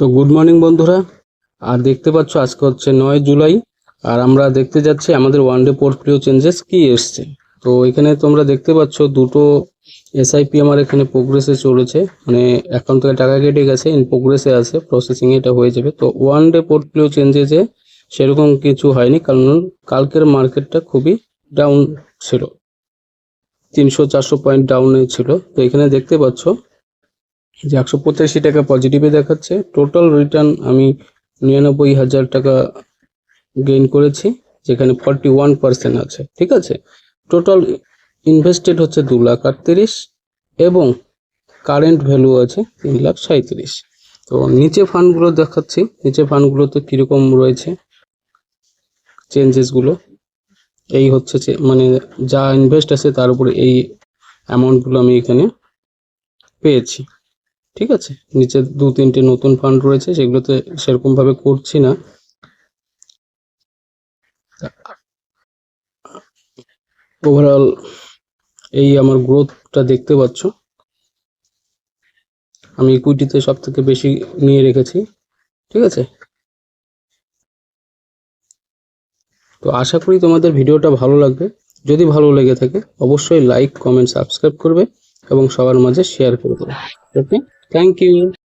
তো good morning বন্ধুরা। আর দেখতে পাচ্ছ আজকে হচ্ছে নয় জুলাই, আর আমরা দেখতে যাচ্ছি আমাদের ওয়ান ডে পোর্টফোলিও চেঞ্জেস কি এসছে। তো এখানে তোমরা দেখতে পাচ্ছ দুটো এসআইপি আমার এখানে প্রোগ্রেসে চলেছে মানে অ্যাকাউন্ট থেকে টাকা কেটে গেছে ইন প্রোগ্রেসে আছে প্রসেসিং এটা হয়ে যাবে। তো ওয়ান ডে পোর্টফোলিও চেঞ্জেসে সেরকম কিছু হয়নি, কারণ কালকের মার্কেটটা খুবই ডাউন ছিল। তিনশো চারশো পয়েন্ট ডাউনে ছিল। তো এখানে দেখতে পাচ্ছ যে একশো পঁচাশি টাকা পজিটিভে দেখাচ্ছে। টোটাল রিটার্ন আমি নিরানব্বই হাজার টাকা গেইন করেছি, যেখানে ফর্টি ওয়ান পার্সেন্ট আছে। ঠিক আছে? টোটাল ইনভেস্টেড হচ্ছে দু লাখ আটত্রিশ এবং কারেন্ট ভ্যালু আছে তিন লাখ সাঁত্রিশ তো নিচে ফান্ডগুলো দেখাচ্ছি। নিচে ফান্ডগুলোতে কীরকম রয়েছে চেঞ্জেসগুলো এই হচ্ছে মানে যা ইনভেস্ট আছে তার উপরে এই অ্যামাউন্টগুলো আমি এখানে পেয়েছি। ঠিক আছে? নিচে দু, তিনটে নতুন ফান্ড রয়েছে, সেগুলোতে সেরকম ভাবে করছি না। ওভারঅল এই আমার গ্রোথটা দেখতে পাচ্ছ। আমি ইকুইটিতে সব থেকে বেশি নিয়ে রেখেছি, ঠিক আছে? তো আশা করি তোমাদের ভিডিওটা ভালো লাগবে। যদি ভালো লেগে থাকে, অবশ্যই লাইক কমেন্ট সাবস্ক্রাইব করবে এবং সবার মাঝে শেয়ার করে দেবে। ওকে Thank you.